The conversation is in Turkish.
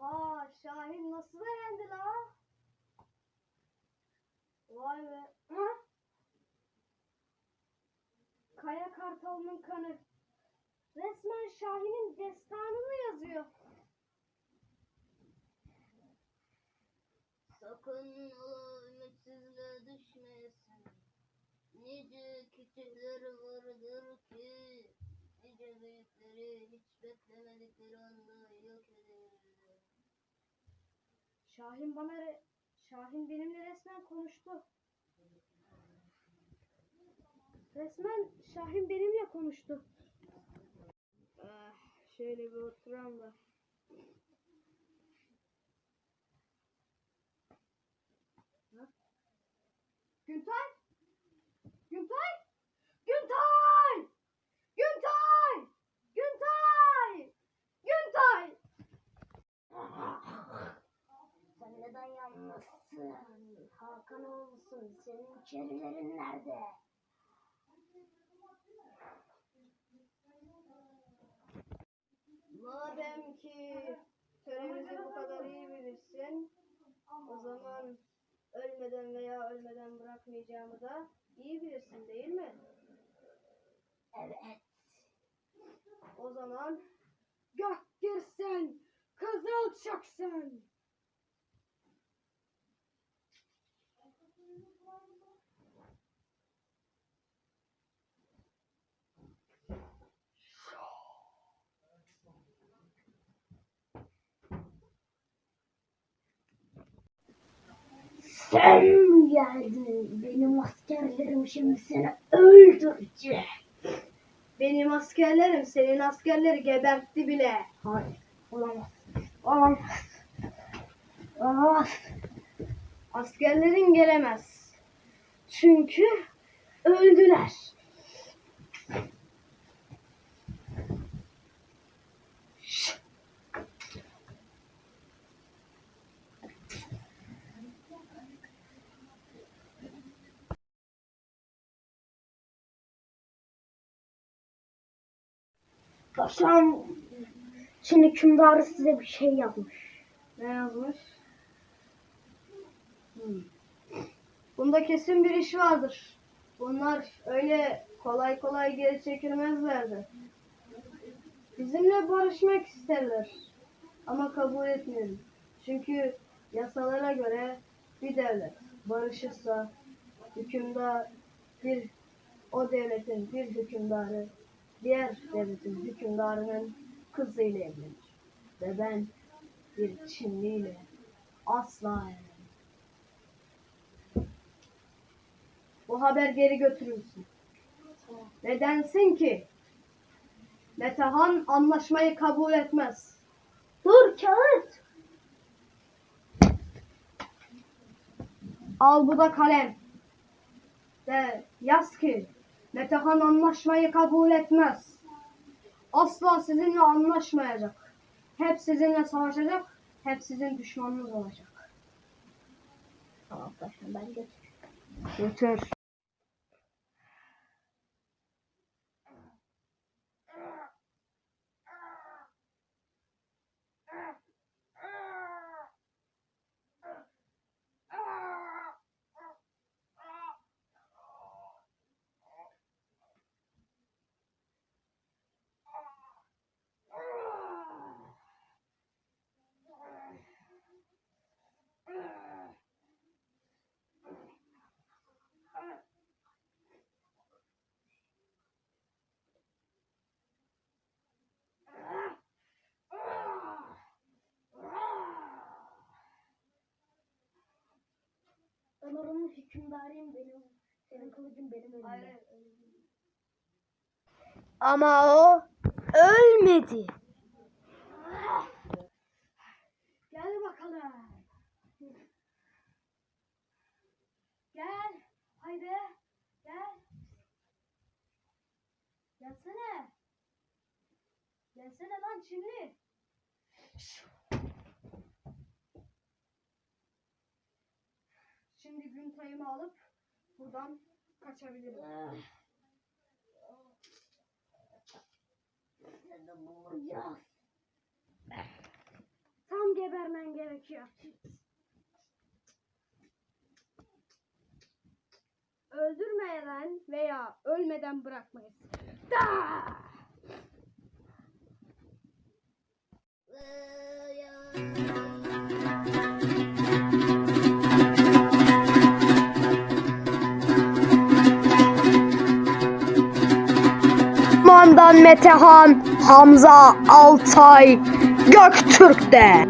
Oha Şahin nasıl beğendi la? Vay be. Ha? Kaya Kartal'ın kanı. Resmen Şahin'in destanını yazıyor. Sakın ola ümitsizliğe düşmeyesin. Nice küçükler vardır ki nice büyükleri hiç beklemedikleri anda Şahin bana re- Şahin benimle resmen konuştu. Resmen Şahin benimle konuştu. Ah, şöyle bir oturalım da. Güntay! Güntay! Güntay! Güntay! Güntay! Sen yalnızsın? Hakan olsun. Senin içerilerin nerede? Madem ki töremizi bu kadar iyi bilirsin, o zaman ölmeden veya ölmeden bırakmayacağımı da iyi bilirsin değil mi? Evet. O zaman gök girsen, kızıl çıksın. Sen mi geldin? Benim askerlerim şimdi seni öldürecek. Benim askerlerim senin askerleri gebertti bile. Hayır. Olamaz. Olamaz. Olamaz. Askerlerin gelemez. Çünkü öldüler. Paşam şimdi hükümdarı size bir şey yapmış. Ne yazmış? Hmm. Bunda kesin bir iş vardır. Bunlar öyle kolay kolay geri çekilmezlerdi. Bizimle barışmak isterler. Ama kabul etmeyelim. Çünkü yasalara göre bir devlet barışırsa hükümdar bir o devletin bir hükümdarı diğer devletin hükümdarının kızıyla evlenir. Ve ben bir Çinliyle asla evlenmem. Bu haber geri götürülsün. Ve densin ki Metehan anlaşmayı kabul etmez. Dur kağıt. Al bu da kalem. Ve yaz ki Metehan anlaşmayı kabul etmez. Asla sizinle anlaşmayacak. Hep sizinle savaşacak. Hep sizin düşmanınız olacak. Tamam ben götür. Götür. Ben oranın hükümdarıyım benim. Senin kılıcın benim elimde. Ama o ölmedi. Gel bakalım. Gel. Haydi. Gel. Gelsene. Gelsene lan Çinli. Şimdi gün tayımı alıp buradan kaçabilirim. Seni bulacağız. Tam gebermen gerekiyor. Öldürmeden veya ölmeden bırakmayız. Mandan Metehan, Hamza Altay, Göktürk'te.